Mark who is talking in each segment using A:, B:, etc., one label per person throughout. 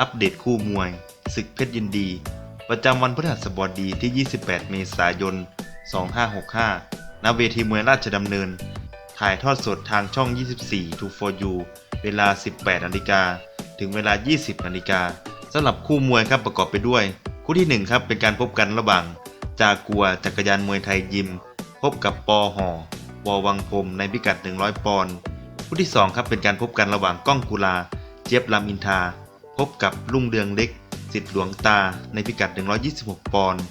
A: อัปเดตคู่มวยศึกเพชรยินดี ประจำวันพฤหัสบดีที่ 28 เมษายน 2565 ณ เวทีมวยราชดำเนิน ถ่ายทอดสดทางช่อง 24 2 for you เวลา 18 นาฬิกา ถึงเวลา 20 นาฬิกาสำหรับคู่มวยครับประกอบไปด้วย คู่ที่ 1 ครับเป็นการพบกันระหว่าง จากัวจักรยานมวยไทยยิม พบกับปอหอวอวังพรมในพิกัด 100 ปอนด์คู่ที่ 2 ครับเป็นการพบกันระหว่างก้องกุลา เจี๊ยบลำอินทา พบกับลุ่งเรืองเล็กสิทธิ์หลวงตาในพิกัด 126 ปอนด์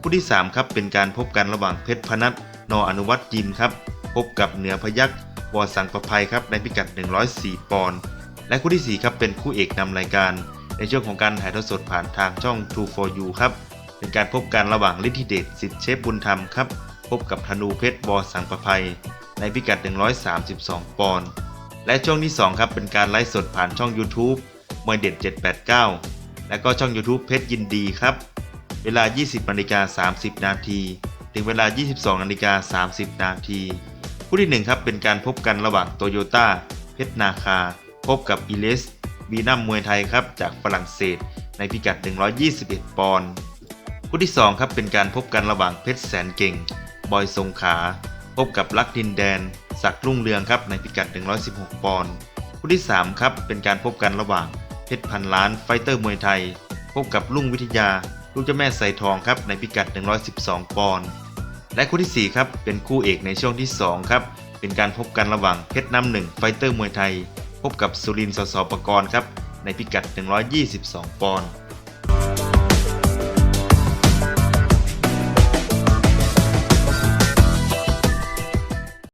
A: คู่ที่ 3 ครับ เป็นการพบกันระหว่างเพชรพนัทนออนุวัตยิมครับ พบกับเหนือพยักวอสังประภัยครับในพิกัด 104 ปอนด์และคู่ที่ 4 ครับ เป็นคู่เอกนำรายการ ในช่วงของการถ่ายทอดสดผ่านทางช่อง True for You ครับ เป็นการพบกันระหว่างฤทธิเดชสิทธิ์เชฟบุญธรรมครับ พบกับธนูเพชรบอสังประภัย ในพิกัด 132 ปอนด์และช่วงที่ 2 ครับ เป็นการไลฟ์สดผ่านช่อง YouTube มวยเด็ด 789 และก็ช่อง YouTube เพชรยินดีครับ เวลา 20นาฬิกา30 นาที ถึงเวลา 22นาฬิกา30 นาที คู่ที่ 1 ครับ เป็นการพบกันระหว่างโตโยต้าเพชรนาคา พบกับอีเลสวีนัมมวยไทยครับ จากฝรั่งเศส ในพิกัด 121 ปอนด์คู่ที่ 2 ครับ เป็นการพบกันระหว่างเพชรแสนเก่ง บอยทรงขา พบกับลักดินแดน ศักดิ์รุ่งเรืองครับ ในพิกัด 116 ปอนด์คู่ที่ 3 ครับ เป็นการพบกันระหว่าง เพชรพันล้านไฟเตอร์มวยไทย พบกับลุงวิทยา ลูกเจ้าแม่ใส่ทองครับในพิกัด 112 ปอนด์และคู่ที่ 4 ครับเป็นคู่เอกในช่วงที่ 2 ครับ เป็นการพบกันระหว่างเพชรน้ำหนึ่งไฟเตอร์มวยไทย พบกับสุรินทร์สสปกรณ์ครับในพิกัด 122 ปอนด์